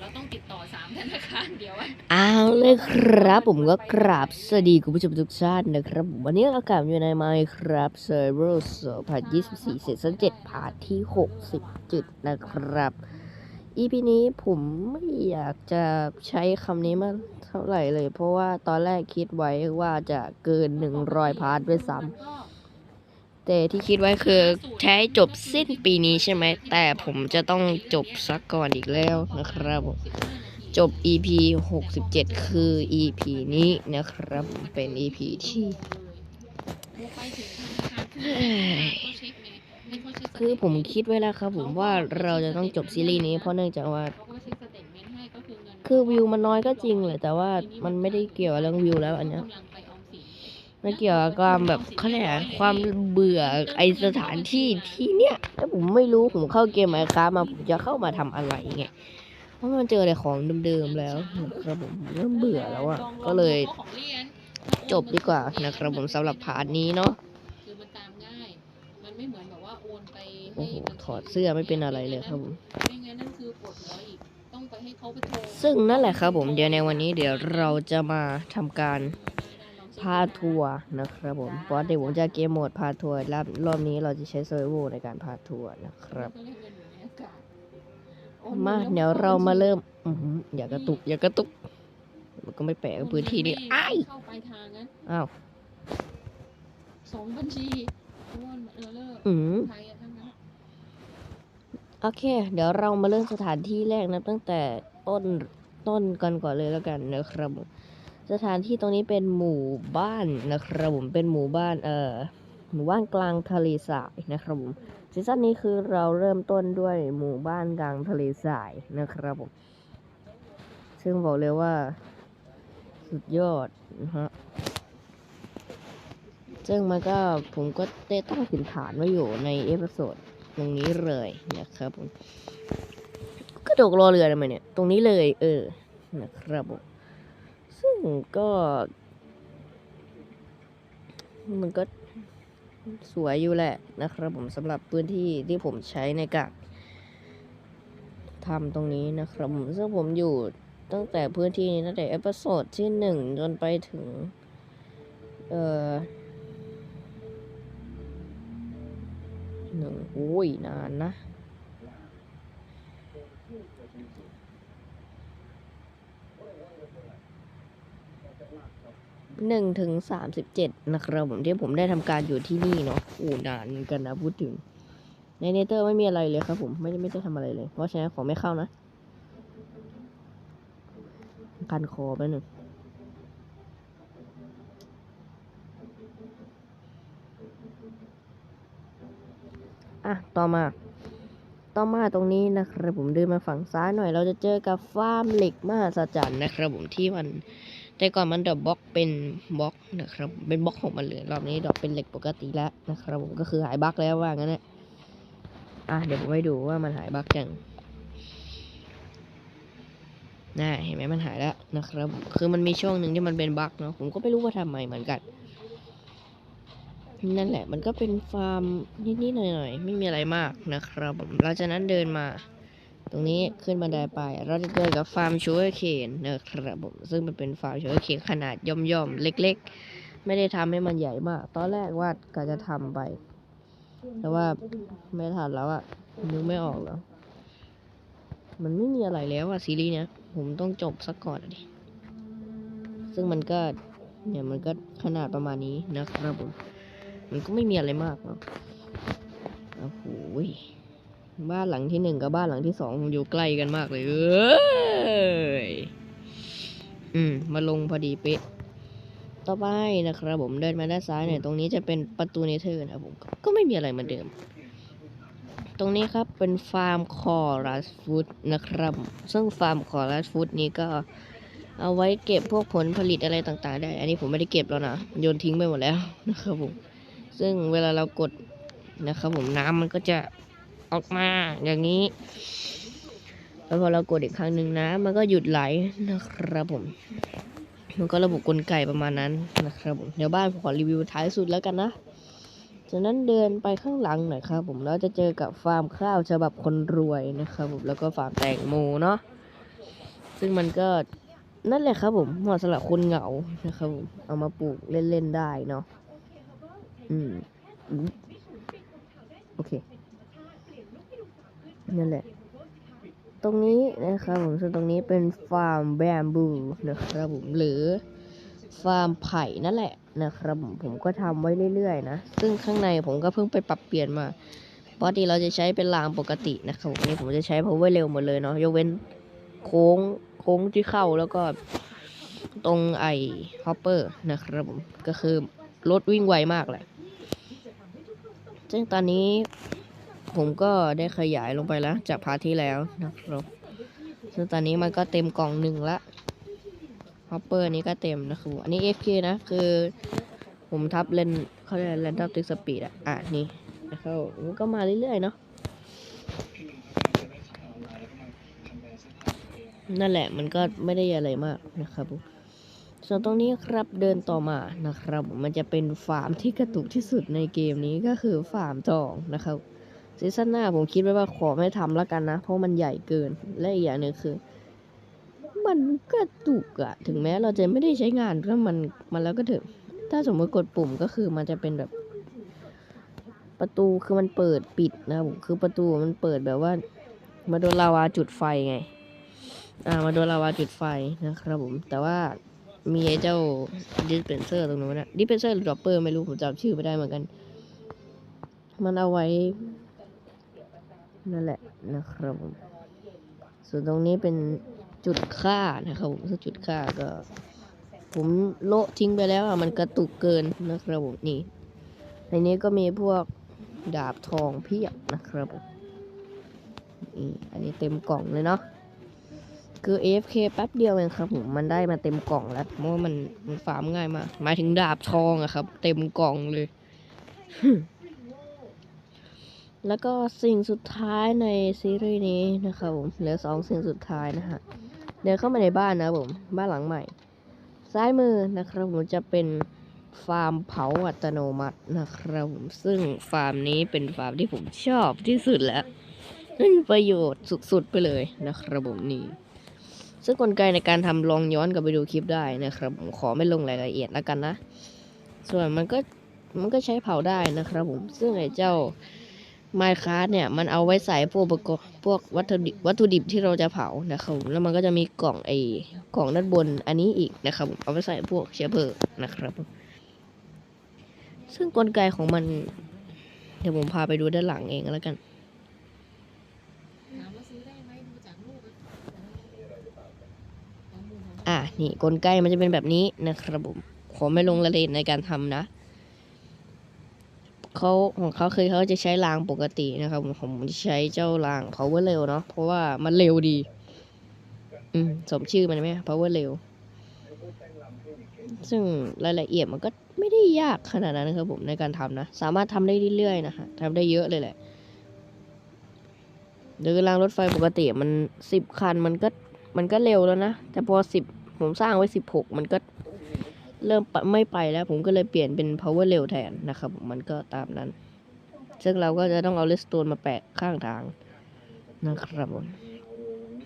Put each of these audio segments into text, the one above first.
เราต้องติดต่อสามธนาคารเดียวอะเอาเลยครับ ผมก็กราบสวัสดีคุณผู้ชมทุกท่านนะครับ วันนี้เรากลับอยู่ใน Minecraft Server 2024 Season 7พาร์ทที่67นะครับ EP นี้ผมไม่อยากจะใช้คำนี้มาเท่าไหร่เลย เพราะว่าตอนแรกคิดไว้ว่าจะเกิน100พาร์ทด้วยซ้ำ แต่ที่คิดไว้คือใช้จบสิ้นปีนี้ใช่ไหม แต่ผมจะต้องจบซักก่อนอีกแล้วนะครับผมจบ EP 67 คือ EP นี้นะครับ เป็น EP ที่ คือผมคิดไว้แล้วครับผมว่าเราจะต้องจบซีรีส์นี้เพราะเนื่องจากว่า คือวิวมันน้อยก็จริงแหละแต่ว่ามันไม่ได้เกี่ยวกับเรื่องวิวแล้วอันเนี้ย ไมสินมันเกี่ยวกับความแบบเขาเรียกอะไรความเบื่อไอสถานที่ที่เนี้ยแล้วผมไม่รู้ผมเข้าเกมไมค้ามาผมจะเข้ามาทำอะไรไงเพราะมันเจอแต่ของเดิมๆแล้วนะครับผมเริ่มเบื่อแล้วอะก็เลยจบดีกว่านะครับผมสำหรับพาร์ทนี้เนาะคือมันตามง่าย มันไม่เหมือนแบบว่าโอนไปโอ้โหถอดเสื้อไม่เป็นอะไรเลยครับผม ไม่งั้นนั่นคือปวดหัวอีก ต้องไปให้เขาไปโทร ซึ่งนั่นแหละครับผมเดี๋ยวในวันนี้เดี๋ยวเราจะมาทำการ พาทัวร์นะครับผมเพราะเดี๋ยวผมจะเกมโหมดพาทัวร์รอบรอบนี้เราจะใช้เซอร์โวในการพาทัวร์นะครับเขาเรียกเงินอยู่ในอากาศมาเดี๋ยวเรามาเริ่มอื้อหืออย่ากระตุก อย่ากระตุก มันก็ไม่แปลกกับพื้นที่นี้อ้ายเข้าไปทางนั้นอ้าวสองบัญชีเพราะว่าเออเลิกอืมไทยอะทั้งนั้นโอเค เดี๋ยวเรามาเริ่มสถานที่แรกนะ ตั้งแต่ต้นต้นกันก่อนเลยแล้วกันนะครับผม สถานที่ตรงนี้เป็นหมู่บ้านนะครับผมเป็นหมู่บ้านเอ่อหมู่บ้านกลางทะเลสาบนะครับผมซีซั่นนี้คือเราเริ่มต้นด้วยหมู่บ้านกลางทะเลสาบนะครับผมซึ่งบอกเลยว่า สุดยอดนะฮะซึ่งมันก็ผมก็ได้ตั้งถิ่นฐานไว้อยู่ในเอพิโซดตรงนี้เลยนะครับผมกระโดดรอเรือทำไมเนี่ย ตรงนี้เลย เออนะครับผม ซึ่งก็ มันก็สวยอยู่แหละนะครับผมสำหรับพื้นที่ที่ผมใช้ในการทำตรงนี้นะครับผมซึ่งผมอยู่ตั้งแต่พื้นที่นี้ตั้งแต่เอพิโซดที่หนึ่งจนไปถึง เอ่อหนึ่งอุ้ยนานนะ หนึ่งถึงสามสิบเจ็ดนะครับผมที่ผมได้ทำการอยู่ที่นี่เนาะอู้นานกันนะพูดถึง ในเนเธอร์ไม่มีอะไรเลยครับผมไม่ได้ไม่ได้ทำอะไรเลย เพราะฉะนั้นของไม่เข้านะคันคอไปหนึ่งอะ ต่อมา ต่อมาตรงนี้นะครับผมเดินมาฝั่งซ้ายหน่อย เราจะเจอกับฟาร์มเหล็กมหัศจรรย์นะครับผมที่มัน แต่ก่อนมันดอกบล็อกเป็นบล็อกนะครับ เป็นบล็อกของมันเลยรอบนี้ดอกเป็นเหล็กปกติแล้วนะครับ ผมก็คือหายบั๊กแล้วว่างั้นแหละอะเดี๋ยวผมให้ดูว่ามันหายบั๊กจังน่าเห็นไหมมันหายแล้วนะครับ คือมันมีช่วงหนึ่งที่มันเป็นบั๊กเนาะผมก็ไม่รู้ว่าทำไมเหมือนกัน นั่นแหละมันก็เป็นฟาร์มนิดๆหน่อยๆไม่มีอะไรมากนะครับผมหลังจากนั้นเดินมา ตรงนี้ขึ้นบันไดไปเราจะเจอกับฟาร์มชูเอร์เคนนะครับผมซึ่งมันเป็นฟาร์มชูเอร์เคนขนาดย่อมๆเล็ก ๆ ไม่ได้ทำให้มันใหญ่มาก ตอนแรกว่าก็จะทำไป แต่ว่าไม่ทันแล้วอะนึกไม่ออกแล้ว มันไม่มีอะไรแล้วอะซีรีส์เนี้ยผมต้องจบสักก่อนอะดิซึ่งมันก็เนี่ยมันก็ขนาดประมาณนี้นะครับผมมันก็ไม่มีอะไรมากเนาะโอ้โห บ้านหลังที่หนึ่งกับบ้านหลังที่สองอยู่ใกล้กันมากเลยเอ้ยอืม มาลงพอดีเป๊ะ ต่อไปนะครับผมเดินมาด้านซ้ายเนี่ยตรงนี้จะเป็นประตูเนเธอร์นะครับผมก็ก็ไม่มีอะไรเหมือนเดิม ตรงนี้ครับเป็นฟาร์มคอรัสฟูดนะครับ ซึ่งฟาร์มคอรัสฟูดนี้ก็เอาไว้เก็บพวกผลผลิตอะไรต่างๆ ได้ อันนี้ผมไม่ได้เก็บแล้วนะ โยนทิ้งไปหมดแล้วนะครับผม ซึ่งเวลาเรากดนะครับผมน้ำมันก็จะ ออกมาอย่างนี้ แล้วพอเรากดอีกครั้งหนึ่งน้ำมันก็หยุดไหลนะครับผม มันก็ระบบกลไกประมาณนั้นนะครับผม เดี๋ยวบ้านผมขอรีวิวท้ายสุดแล้วกันนะ จากนั้นเดินไปข้างหลังหน่อยครับผม แล้วจะเจอกับฟาร์มข้าวฉบับคนรวยนะครับผม แล้วก็ฟาร์มแตงโมเนาะ ซึ่งมันก็นั่นแหละครับผมเหมาะสำหรับคนเหงานะครับผม เอามาปลูกเล่นๆได้เนาะ อืม โอเค นั่นแหละ ตรงนี้นะครับผมส่วนตรงนี้เป็นฟาร์มแบมบูนะครับผมหรือฟาร์มไผ่นั่นแหละนะครับผมผมก็ทำไว้เรื่อยๆนะ ซึ่งข้างในผมก็เพิ่งไปปรับเปลี่ยนมาปกติเราจะใช้เป็นรางปกตินะครับผมนี่ผมจะใช้ power เร็วหมดเลยเนาะยกเว้นโค้งโค้งที่เข้าแล้วก็ตรงไอ้ฮอปเปอร์นะครับผมก็คือรถวิ่งไวมากแหละซึ่งตอนนี้ ผมก็ได้ขยายลงไปแล้ว จากพาร์ทที่แล้วนะครับซึ่งตอนนี้มันก็เต็มกล่องหนึ่งละฮอปเปอร์นี้ก็เต็มนะครับอันนี้ FK นะ คือ ผมทับเลนเขาเรียกเลนทับติกสปีดอะอะนี่นะครับมันก็มาเรื่อยๆเนาะนั่นแหละมันก็ไม่ได้อะไรมากนะครับส่วนตรงนี้ครับเดินต่อมานะครับมมันจะเป็นฟาร์มที่กระตุกที่สุดในเกมนี้ก็คือฟาร์มทองนะครับ ซีซั่นหน้าผมคิดไว้ว่าขอไม่ทำแล้วกันนะ เพราะมันใหญ่เกิน และอีกอย่างหนึ่งคือ มันกระตุกอะถึงแม้เราจะไม่ได้ใช้งานก็มันมันแล้วก็เถอะ ถ้าสมมติกดปุ่มก็คือมันจะเป็นแบบ ประตูคือมันเปิดปิดนะครับผมคือประตูมันเปิดแบบว่า มาโดนลาวาจุดไฟไง อ่ามาโดนลาวาจุดไฟนะครับผม แต่ว่ามีไอ้เจ้าดิสเพนเซอร์ตรงนู้นนะดิสเพนเซอร์หรือดรอปเปอร์ไม่รู้ผมจำชื่อไม่ได้เหมือนกัน มันเอาไว้ นั่นแหละนะครับผมส่วนตรงนี้เป็นจุดค่านะครับผมซึ่งจุดค่าก็ ผมโละทิ้งไปแล้วอะมันกระตุกเกินนะครับผมนี่ ในนี้ก็มีพวกดาบทองเพียบนะครับผมนี่อันนี้เต็มกล่องเลยเนาะคือ AFK แป๊บเดียวเองครับผมมันได้มาเต็มกล่องแล้วเพราะว่ามันมันฟาร์มง่ายมากหมายถึงดาบทองอะครับ เต็มกล่องเลย แล้วก็สิ่งสุดท้ายในซีรีส์นี้นะครับผมเหลือสองสิ่งสุดท้ายนะฮะเดินเข้ามาในบ้านนะผมบ้านหลังใหม่ ซ้ายมือนะครับผมจะเป็นฟาร์มเผาอัตโนมัตินะครับผมซึ่งฟาร์มนี้เป็นฟาร์มที่ผมชอบที่สุดแล้วมีประโยชน์สุดๆไปเลยนะครับผมนี่ซึ่งกลไกในการทำลองย้อนกลับไปดูคลิปได้นะครับผมขอไม่ลงรายละเอียดแล้วกันนะ ส่วนมันก็มันก็ใช้เผาได้นะครับผมซึ่งไอ้เจ้า ไมค์คาร์เนี่ยมันเอาไว้ใส่พวกอุปกรณ์พวกวัตถุดิบวัตถุดิบที่เราจะเผานะครับแล้วมันก็จะมีกล่องไอ้กล่องด้านบนอันนี้อีกนะครับ เอาไว้ใส่พวกเชื้อเพลิงนะครับ ซึ่งกลไกของมัน เดี๋ยวผมพาไปดูด้านหลังเองแล้วกันอะนี่กลไกมันจะเป็นแบบนี้นะครับผมขอไม่ลงรายละเอียดในการทำนะ เขาของเขาคือเขาจะใช้รางปกตินะครับผมผมจะใช้เจ้าราง power เร็วเนาะเพราะว่ามันเร็วดี อืมสมชื่อมันไหม power เร็ว ซึ่งรายละเอียดมันก็ไม่ได้ยากขนาดนั้นนะครับผมในการทำนะ สามารถทำได้เรื่อยๆนะฮะทำได้เยอะเลยแหละโดยรางรถไฟปกติมันสิบคันมันก็มันก็เร็วแล้วนะ แต่พอสิบผมสร้างไว้สิบหกมันก็ เริ่มไม่ไปแล้วผมก็เลยเปลี่ยนเป็น power เร็วแทนนะครับ มันก็ตามนั้น ซึ่งเราก็จะต้องเอาเลสโตนมาแปะข้างทางนะครับผม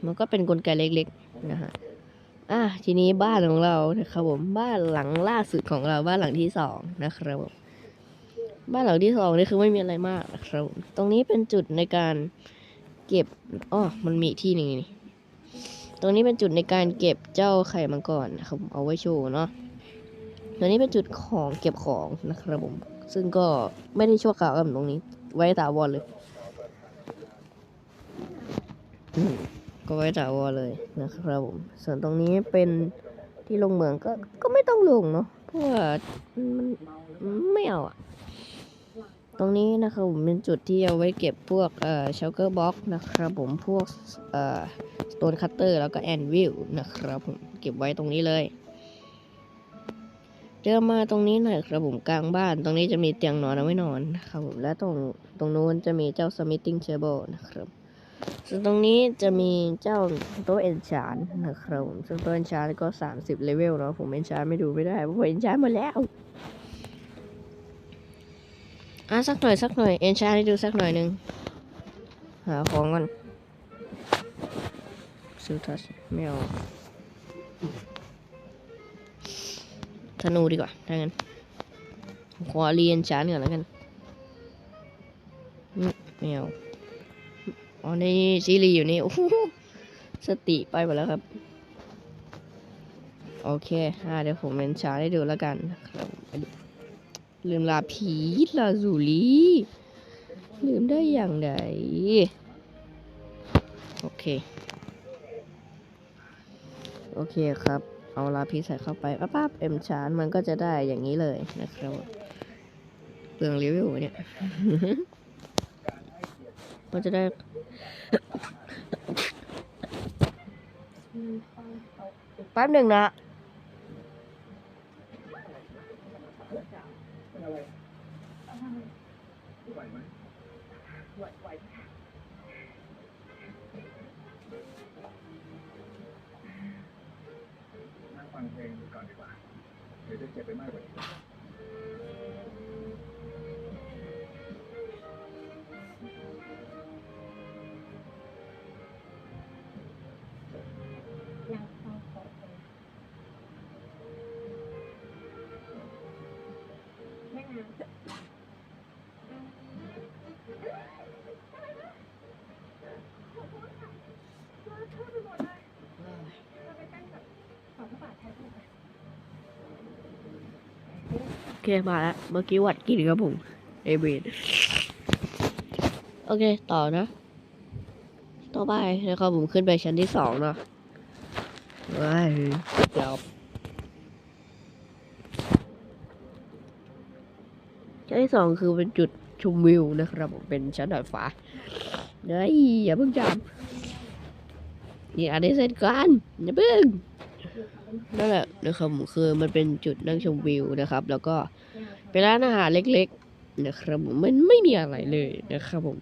มันก็เป็นกลไกเล็กๆนะฮะอะทีนี้บ้านของเรานะครับผมบ้านหลังล่าสุดของเราบ้านหลังที่สองนะครับผมบ้านหลังที่สองนี่คือไม่มีอะไรมากนะครับ ตรงนี้เป็นจุดในการเก็บอ๋อมันมีที่หนึ่งนี่ ตรงนี้เป็นจุดในการเก็บเจ้าไข่มังกรนะครับ เอาไว้โชว์เนาะ ตรงนี้เป็นจุดของเก็บของนะครับผม ซึ่งก็ไม่ได้ชั่วคราวกับตรงนี้ ไว้ตาวรเลยก็ไว้ถาวรเลยนะครับผม ส่วนตรงนี้เป็นที่ลงเมืองก็ก็ไม่ต้องลงเนาะเพราะว่ามันไม่เอาอะตรงนี้นะครับผมเป็นจุดที่เอาไว้เก็บพวกเอ่อชัลเกอร์บ็อกนะครับผมพวกเอ่อสโตนคัตเตอร์แล้วก็แอนวิลนะครับผมเก็บไว้ตรงนี้เลย เดินมาตรงนี้หน่อยครับผมกลางบ้าน ตรงนี้จะมีเตียงนอนเอาไว้นอนนะครับผมและตรงตรงนู้นจะมีเจ้า smithing table นะครับส่วนตรงนี้จะมีเจ้าโต๊ะเอนชานนะครับผมซึ่งโต๊ะเอนชานก็สามสิบเลเวลเนาะผมเอนชานไม่ดูไม่ได้เพราะผมเอนชานหมดแล้วอะสักหน่อยสักหน่อยเอนชานให้ดูสักหน่อยหนึ่งหาของก่อนซิลทัสไม่เอา ธนูดีกว่าถ้างั้นขอเรียนชานก่อนแล้วกันอืมไม่เอาอ๋อในซีรีอยู่นี่ โอ้โหสติไปหมดแล้วครับ โอเคอ่าเดี๋ยวผมเรียนชานให้ดูแล้วกันครับลืมลาผีลาซูลีลืมได้อย่างไรโอเค โอเคครับ เอาลาพีใส่เข้าไปปั๊บปั๊บเอ็มชานมันก็จะได้อย่างนี้เลยนะครับเปลืองรีวิวเนี่ยมันจะได้แป๊บหนึ่งนะนั่ง เจ็บไปมากกว่านี้ เคมาแล้ว เมื่อกี้วัดกินครับผม เอเบนโอเค ต่อนะ ต่อไปนะครับผมขึ้นไปชั้นที่สองเนาะว้ายเดี๋ยวชั้นที่สองคือเป็นจุดชมวิวนะครับผมเป็นชั้นดาดฟ้าเดี๋ยวอย่าเพิ่งจำนี่อันนี้เสร็จก่อนอย่าเพิ่ง นั่นแหละนะครับผมคือมันเป็นจุดนั่งชมวิวนะครับ แล้วก็เป็นร้านอาหารเล็ก ๆ นะครับผมมันไม่มีอะไรเลยนะครับผม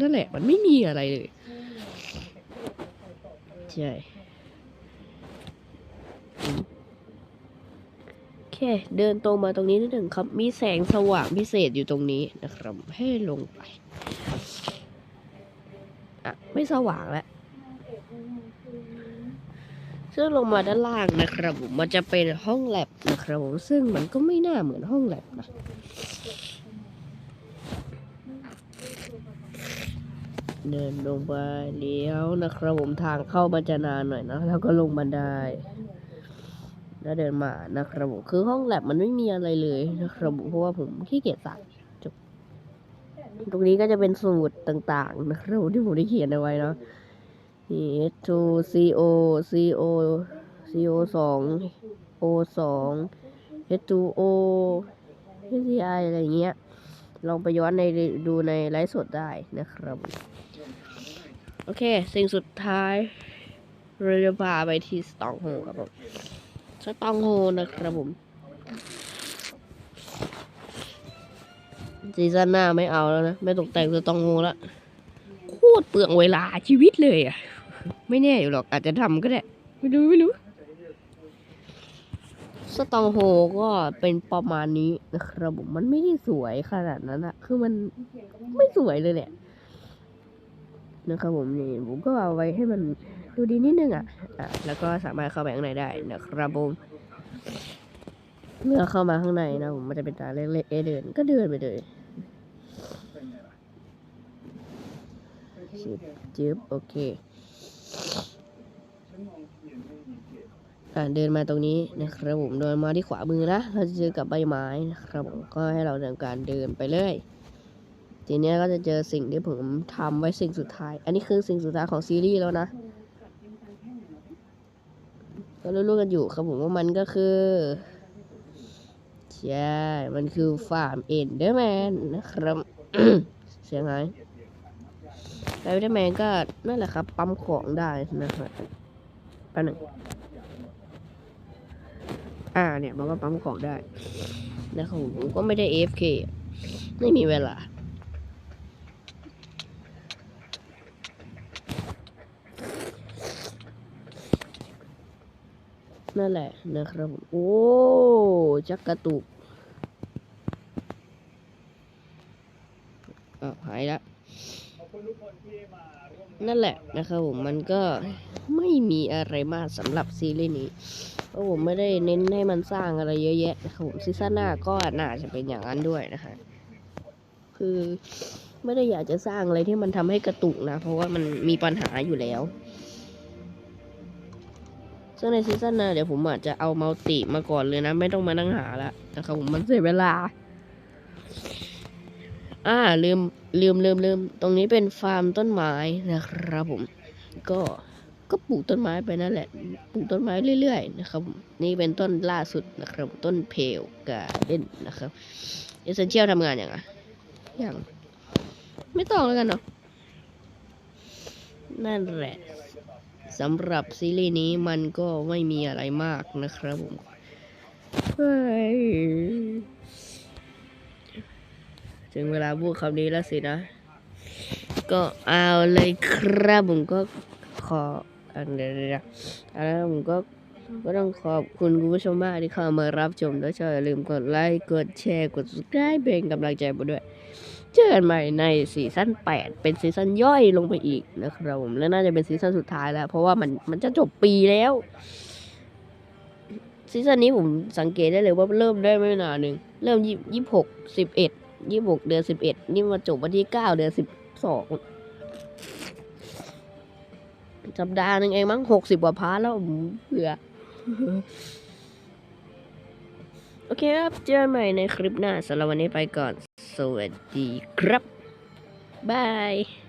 นั่นแหละมันไม่มีอะไรเลยใช่โอเคเดินตรงมาตรงนี้นิดหนึ่งครับ มีแสงสว่างพิเศษอยู่ตรงนี้นะครับ ให้ลงไป อะ ไม่สว่างแล้ว ซึ่งลงมาด้านล่างนะครับผมมันจะเป็นห้องแลบนะครับผมซึ่งมันก็ไม่น่าเหมือนห้องแลบนะเดินลงไปเลี้ยวนะครับผมทางเข้ามันจะนานหน่อยนะแล้วก็ลงบันไดแล้วเดินมานะครับผมคือห้องแลบมันไม่มีอะไรเลยนะครับผมเพราะว่าผมขี้เกียจสั่งจบตรงนี้ก็จะเป็นสมุดต่างๆนะครับผมที่ผมได้เขียนเอาไว้เนาะ H2 CO CO CO สอง O สอง H2O HCI อะไรเงี้ย ลองไปย้อนในดูในไลฟ์สดได้นะครับ โอเค สิ่งสุดท้ายเราจะพาไปที่สตองโฮครับผมสตองโฮนะครับผมซีซั่นหน้าไม่เอาแล้วนะ ไม่ตกแต่งสตองโฮแล้วโคตรเปลืองเวลาชีวิตเลยอะ ไม่แน่อยู่หรอกอาจจะทำก็ได้ ไม่รู้ไม่รู้สตองโฮก็เป็นประมาณนี้นะครับผมมันไม่ได้สวยขนาดนั้นอะคือมันไม่สวยเลยแหละนะครับผมนี่ผมก็เอาไว้ให้มันดูดีนิดนึงอะอะ แล้วก็สามารถเข้าไปข้างในได้นะครับผมเมื่อเข้ามาข้างในนะผมมันจะเป็นตาเล็กๆเอะเดิน ก็เดินไปเลยชิบจึ๊บโอเค อ่าเดินมาตรงนี้นะครับผมเดินมาที่ขวามือนะเราจะเจอกับใบไม้นะครับผมก็ให้เราทำการเดินไปเลยทีนี้ก็จะเจอสิ่งที่ผมทำไว้สิ่งสุดท้าย อันนี้คือสิ่งสุดท้ายของซีรีส์แล้วนะก็รู้ๆกันอยู่ครับผมว่ามันก็คือใช่มันคือฟาร์มเอ็นเดอร์แมนนะครับเสียงไงเอนเดอร์แมนก็นั่นแหละครับ ปั๊มของได้นะครับ ป๊บหนึ่งอ่าเนี่ยมันก็ปั๊มของได้นะครับผมก็ไม่ได้ AFK ไม่มีเวลา นั่นแหละนะครับผมโอ้จักกระตุกอาหายละนั่นแหละนะครับผมมันก็ ไม่มีอะไรมากสำหรับซีรีส์นี้เพราะผมไม่ได้เน้นให้มันสร้างอะไรเยอะแยะนะครับผมซีซั่นหน้าก็น่าจะเป็นอย่างนั้นด้วยนะคะคือไม่ได้อยากจะสร้างอะไรที่มันทำให้กระตุกนะ เพราะว่ามันมีปัญหาอยู่แล้ว ซึ่งในซีซั่นหน้าเดี๋ยวผมอาจจะเอามัลติมาก่อนเลยนะ ไม่ต้องมานั่งหาละนะครับผมมันเสียเวลา อ่าลืมลืมลืมลืมตรงนี้เป็นฟาร์มต้นไม้นะครับผมก็ ก็ปลูกต้นไม้ไปนั่นแหละ ปลูกต้นไม้เรื่อยๆนะครับ นี่เป็นต้นล่าสุดนะครับ ต้นเพลกาเดนนะครับเอเซนเชียลทำงานอย่างอะอย่าง ไม่ต้องแล้วกันเนาะ นั่นแหละสำหรับซีรีส์นี้มันก็ไม่มีอะไรมากนะครับผมถึงเวลาพูดคำนี้แล้วสินะ ก็เอาเลยครับผมก็ขอ เดียวๆอันนั้นผมก็ก็ต้องขอบคุณคุณผู้ชมมากที่เข้ามารับชมแล้วก็อย่าลืมกดไลค์กดแชร์กด subscribe เป็นกำลังใจผมด้วย เจอกันใหม่ในซีซั่น8 เป็นซีซั่นย่อยลงไปอีกนะครับผมและน่าจะเป็นซีซั่นสุดท้ายแล้ว เพราะว่ามันมันจะจบปีแล้วซีซั่นนี้ผมสังเกตได้เลยว่าเริ่มได้ไม่นานหนึ่งเริ่มยี่ยี่หกสิบเอ็ดยี่สิบหกเดือนสิบเอ็ดนี่มาจบวันที่เก้าเดือนสิบสอง สัปดาห์หนึ่งเองมั้งหกสิบกว่าพาร์ทแล้วเบื่อโอเคครับ เจอกันใหม่ในคลิปหน้าสำหรับวันนี้ไปก่อน สวัสดีครับ บาย